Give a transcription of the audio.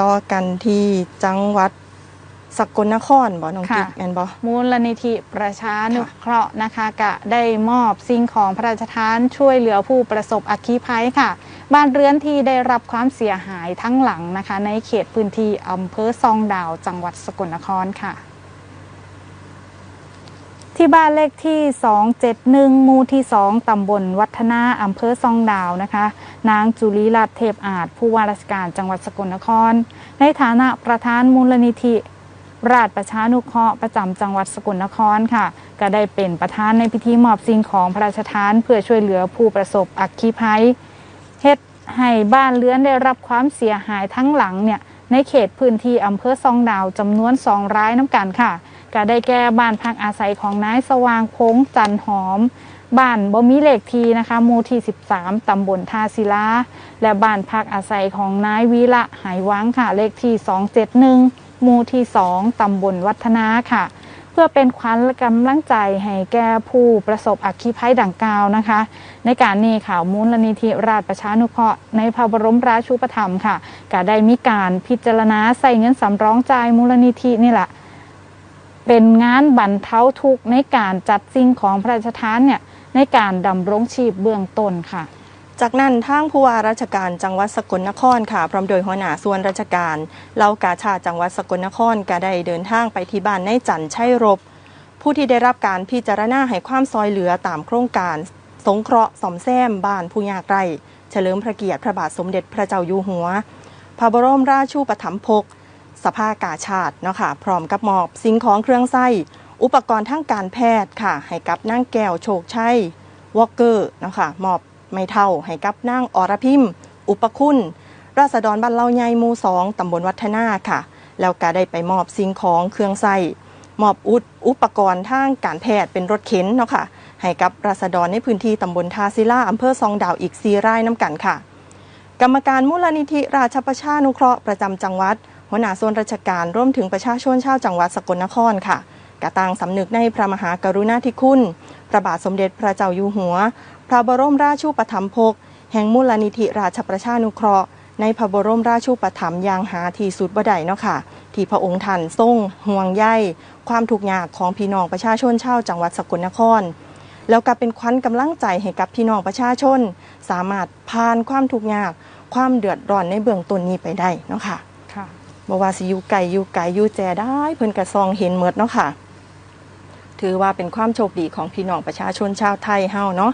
ต่อกันที่จังหวัดสกลนครบ่น้องค่ะกิ๊กแม่นบ่มูลนิธิประชานุเคราะห์นะคะกะได้มอบสิ่งของพระราชทานช่วยเหลือผู้ประสบอัคคีภัยค่ะ บ้านเรือนที่ได้รับความเสียหายทั้งหลังนะคะ ในเขตพื้นที่อำเภอซองดาวจังหวัดสกลนครค่ะ ที่บ้านเลขที่ 271 หมู่ที่ 2 ตำบลวัฒนาอำเภอซองดาวนะคะ นางจุลีรัตเทพอาจ ผู้ว่าราชการจังหวัดสกลนคร ในฐานะประธานมูลนิธิ ราชประชานุเคราะห์ประจำจังหวัดสกลนครค่ะ ก็ได้เป็นประธานในพิธีมอบสิ่งของพระราชทาน เพื่อช่วยเหลือผู้ประสบอัคคีภัยเฮ็ดให้บ้านเรือนได้รับความเสียหายทั้งหลังเนี่ยในเขตพื้นที่อำเภอซองดาวจำนวนสองรายน้ำกันค่ะ ก็ได้แก่บ้านพักอาศัยของนายสว่างพงจันหอม บ้านบ่มีเลขทีนะคะหมู่ที่ 13 ตำบลทาศิลา และบ้านพักอาศัยของนายวีระหายวังค่ะ เลขที่ 271หมู่ที่ 2 ตำบลวัฒนาค่ะ เพื่อเป็นขวัญและกำลังใจให้แก่ผู้ประสบอัคคีภัยดังกล่าวนะคะ ในการนี้ข่าวมูลนิธิราชประชานุเคราะห์ในพระบรมราชูปถัมภ์ค่ะก็ได้มีการพิจารณาใส่เงินสำรองจ่ายมูลนิธินี่แหละ เป็นงานบรรเทาทุกข์ในการจัดสิ่งของพระราชทานเนี่ยในการดำรงชีพเบื้องต้นค่ะ จากนั้นทางผู้ว่าราชการจังหวัดสกลนครค่ะ พร้อมโดยหัวหน้าส่วนราชการเหล่ากาชาจังหวัดสกลนครก็ได้เดินทางไปที่บ้านในจันทร์ชัยรบ ผู้ที่ได้รับการพิจารณาให้ความซอยเหลือตามโครงการสงเคราะห์สมแซมบ้านผู้ยากไร้เฉลิมพระเกียรติพระบาทสมเด็จพระเจ้าอยู่หัว พระบรมราชูปถัมภก สภากาชาติเนาะค่ะพร้อมกับมอบสิ่งของเครื่องไส้อุปกรณ์ทางการแพทย์ค่ะ ให้กับนางแก้วโชคชัยวอลเกอร์เนาะค่ะมอบไม่เท่าให้กับนางอรพิมอุปคุณ ราษฎรบ้านเล่าใหญ่หมู่สองตำบลวัฒนาค่ะ แล้วก็ได้ไปมอบสิ่งของเครื่องไส้มอบอุดอุปกรณ์ทางการแพทย์เป็นรถเข็นเนาะค่ะ ให้กับราษฎรในพื้นที่ตำบลทาศิลาอำเภอซองดาวอีกซีไรายน้ำกันค่ะ กรรมการมูลนิธิราชประชานุเคราะห์ประจำจังหวัด หัวหน้าส่วนราชการร่วมถึงประชาชนชาวจังหวัดสกลนครค่ะกระตังสำนึกในพระมหากรุณาธิคุณ พระบาทสมเด็จพระเจ้าอยู่หัว พระบรมราชูปถัมภกแห่งมูลนิธิราชประชานุเคราะห์ ในพระบรมราชูปถัมภ์อย่างหาที่สุดบ่ได้เนาะค่ะ ที่พระองค์ท่านทรงห่วงใยความทุกข์ยากของพี่น้องประชาชนชาวจังหวัดสกลนคร แล้วก็เป็นขวัญกำลังใจให้กับพี่น้องประชาชน สามารถผ่านความทุกข์ยาก ความเดือดร้อนในเบื้องต้นนี้ไปได้เนาะค่ะค่ะ บ่ว่าสิอยู่ไกลอยู่ไกลอยู่แจได้เพิ่นกระซองเห็นเมดเนาะค่ะ ถือว่าเป็นความโชคดีของพี่น้องประชาชนชาวไทยเฮาเนาะ